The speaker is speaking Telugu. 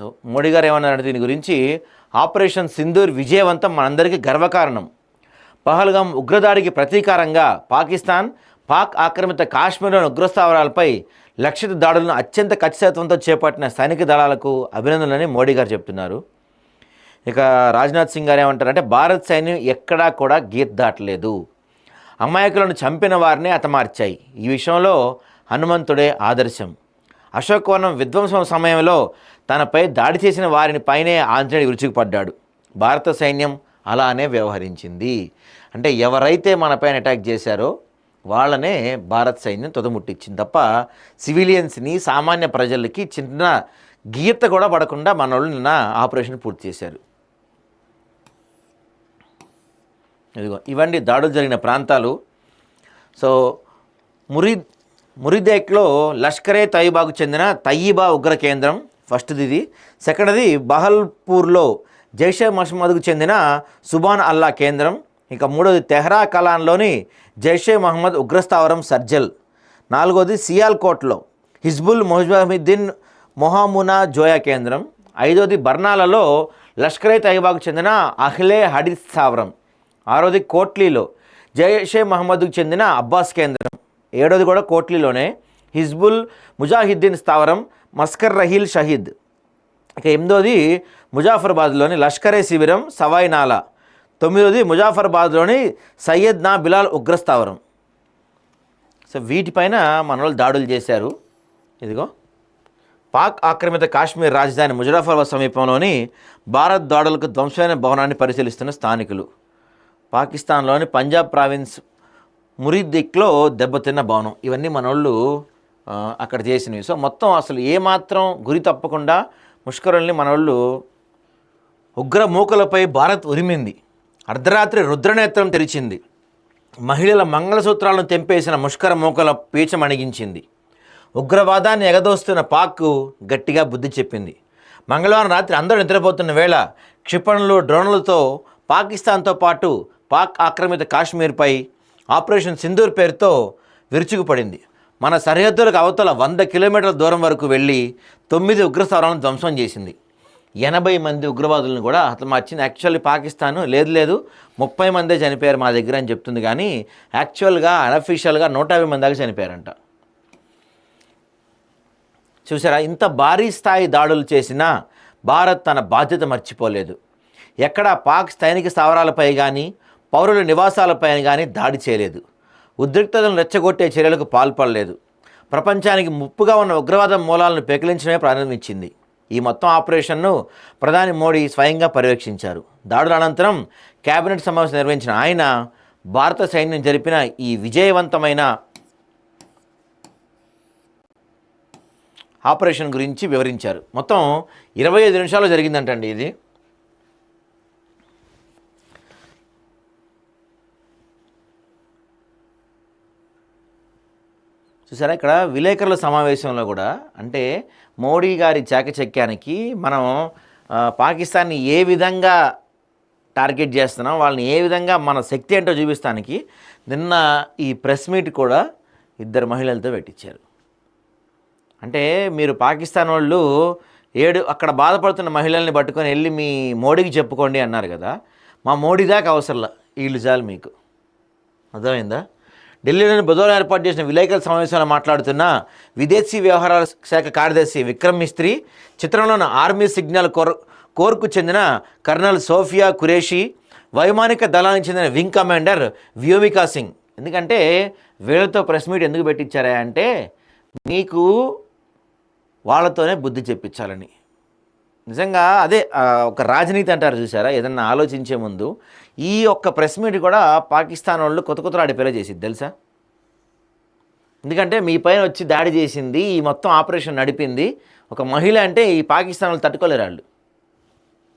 సో మోడీ గారు ఏమన్నారంటే దీని గురించి ఆపరేషన్ సింధూర్ విజయవంతం మనందరికీ గర్వకారణం. పహల్గాం ఉగ్రదాడికి ప్రతీకారంగా పాకిస్తాన్ పాక్ ఆక్రమిత కాశ్మీర్లోని ఉగ్రస్థావరాలపై లక్షిత దాడులను అత్యంత ఖచ్చితత్వంతో చేపట్టిన సైనిక దళాలకు అభినందనలని మోడీ గారు చెప్తున్నారు. ఇక రాజ్నాథ్ సింగ్ గారు ఏమంటారంటే భారత్ సైన్యం ఎక్కడా కూడా గీత దాటలేదు. అమాయకులను చంపిన వారిని హతమార్చాయి. ఈ విషయంలో హనుమంతుడే ఆదర్శం. అశోకవనం విధ్వంసం సమయంలో తనపై దాడి చేసిన వారిని పైనే ఆంజనేయుడు విరుచుకుపడ్డాడు భారత సైన్యం అలానే వ్యవహరించింది. అంటే ఎవరైతే మనపైన అటాక్ చేశారో వాళ్ళనే భారత్ సైన్యం తుదముట్టించింది తప్ప సివిలియన్స్ని సామాన్య ప్రజలకి చిన్న గీత కూడా పడకుండా మన వాళ్ళు నిన్న ఆపరేషన్ పూర్తి చేశారు. ఇదిగో ఇవన్నీ దాడులు జరిగిన ప్రాంతాలు. సో మురిద్ మురిదేక్లో లష్కరే తయ్యబాకు చెందిన తయ్యిబా ఉగ్ర కేంద్రం ఫస్ట్ది ఇది. సెకండ్ది బహల్పూర్లో జైషే మహమ్మద్కు చెందిన సుబాన్ అల్లా కేంద్రం. ఇంకా మూడోది తెహ్రా కలాన్లోని జైషే మహమ్మద్ ఉగ్రస్థావరం సర్జల్. నాలుగోది సియాల్కోట్లో హిజ్బుల్ మొహజాహిద్దీన్ మొహామునా జోయా కేంద్రం. ఐదోది బర్నాలలో లష్కరే తయ్యబాకు చెందిన అహ్లే హడిత్ స్థావరం. ఆరోది కోట్లీలో జైషే మహమ్మద్కు చెందిన అబ్బాస్ కేంద్రం. ఏడోది కూడా కోట్లీలోనే హిజ్బుల్ ముజాహిద్దీన్ స్థావరం మస్కర్ రహీల్ షహీద్. ఇక ఎనిమిదోది ముజాఫర్బాద్లోని లష్కరే శిబిరం సవాయ్ నాలా. తొమ్మిదోది ముజాఫర్బాద్లోని సయ్యద్ నా బిలాల్ ఉగ్రస్థావరం సో వీటిపైన మన వాళ్ళు దాడులు చేశారు. ఇదిగో. పాక్ ఆక్రమిత కాశ్మీర్ రాజధాని ముజరాఫర్బాద్ సమీపంలోని భారత్ దాడులకు ధ్వంసమైన భవనాన్ని పరిశీలిస్తున్న స్థానికులు. పాకిస్తాన్లోని పంజాబ్ ప్రావిన్స్ మురిదిక్లో దెబ్బతిన్న భవనం ఇవన్నీ మనోళ్ళు అక్కడ చేసినవి. సో మొత్తం అసలు ఏమాత్రం గురి తప్పకుండా ముష్కరుల్ని మనోళ్ళు ఉగ్ర మూకలపై భారత్ ఉరిమింది. అర్ధరాత్రి రుద్రనేత్రం తెరిచింది. మహిళల మంగళసూత్రాలను తెంపేసిన ముష్కర మూకల పీచమణిగించింది ఉగ్రవాదాన్ని ఎగదోస్తున్న పాక్ గట్టిగా బుద్ధి చెప్పింది. మంగళవారం రాత్రి అందరూ నిద్రపోతున్న వేళ క్షిపణులు డ్రోన్లతో పాకిస్తాన్తో పాటు పాక్ ఆక్రమిత కాశ్మీర్పై ఆపరేషన్ సింధూర్ పేరుతో విరుచుకుపడింది. మన సరిహద్దులకు అవతల వంద కిలోమీటర్ల దూరం వరకు వెళ్ళి తొమ్మిది ఉగ్రస్థావరాలను ధ్వంసం చేసింది. ఎనభై మంది ఉగ్రవాదులను కూడా హతమార్చింది. యాక్చువల్లీ పాకిస్తాన్ లేదు లేదు ముప్పై మందే చనిపోయారు మా దగ్గర అని చెప్తుంది కానీ యాక్చువల్గా అన్అఫీషియల్గా నూట యాభై మంది దాకా చనిపోయారంట. చూసారా? ఇంత భారీ స్థాయి దాడులు చేసినా భారత్ తన బాధ్యత మర్చిపోలేదు. ఎక్కడ పాక్ సైనిక స్థావరాలపై కానీ పౌరుల నివాసాలపై కానీ దాడి చేయలేదు. ఉద్రిక్తతను రెచ్చగొట్టే చర్యలకు పాల్పడలేదు. ప్రపంచానికి ముప్పుగా ఉన్న ఉగ్రవాద మూలాలను పెకిలించడమే ప్రారంభించింది. ఈ మొత్తం ఆపరేషన్ను ప్రధాని మోడీ స్వయంగా పర్యవేక్షించారు. దాడుల అనంతరం కేబినెట్ సమావేశం నిర్వహించిన ఆయన భారత సైన్యం జరిపిన ఈ విజయవంతమైన ఆపరేషన్ గురించి వివరించారు. మొత్తం ఇరవై ఐదు నిమిషాలు జరిగిందంటండి ఇది. చూసారా? ఇక్కడ విలేకరుల సమావేశంలో కూడా అంటే మోడీ గారి చాకచక్యానికి మనం పాకిస్తాన్ని ఏ విధంగా టార్గెట్ చేస్తున్నాం వాళ్ళని ఏ విధంగా మన శక్తి ఏంటో చూపిస్తానికి నిన్న ఈ ప్రెస్ మీట్ కూడా ఇద్దరు మహిళలతో పెట్టించారు. అంటే మీరు పాకిస్తాన్ వాళ్ళు ఏడు అక్కడ బాధపడుతున్న మహిళల్ని పట్టుకొని వెళ్ళి మీ మోడీకి చెప్పుకోండి అన్నారు కదా. మా మోడీ దాకా అవసరంలా వీళ్ళు చాలు మీకు. అర్థమైందా? ఢిల్లీలోని బుధవారం ఏర్పాటు చేసిన విలేకరుల సమావేశంలో మాట్లాడుతున్న విదేశీ వ్యవహారాల శాఖ కార్యదర్శి విక్రమ్ మిస్త్రి చిత్రంలోని ఆర్మీ సిగ్నల్ కోర్ కోర్కు చెందిన కర్నల్ సోఫియా కురేషి వైమానిక దళానికి చెందిన వింగ్ కమాండర్ వ్యోమికా సింగ్. ఎందుకంటే వీళ్ళతో ప్రెస్ మీట్ ఎందుకు పెట్టించారా అంటే మీకు వాళ్ళతోనే బుద్ధి చెప్పించాలని. నిజంగా అదే ఒక రాజనీతి అంటారు చూసారా ఏదన్నా ఆలోచించే ముందు ఈ ఒక్క ప్రెస్ మీట్ కూడా పాకిస్తాన్ వాళ్ళు కొత్త కొత్త ఆడిపోయేలా చేసిద్ది తెలుసా? ఎందుకంటే మీ పైన వచ్చి దాడి చేసింది ఈ మొత్తం ఆపరేషన్ నడిపింది ఒక మహిళ అంటే ఈ పాకిస్తాన్ వాళ్ళు తట్టుకోలేరు వాళ్ళు.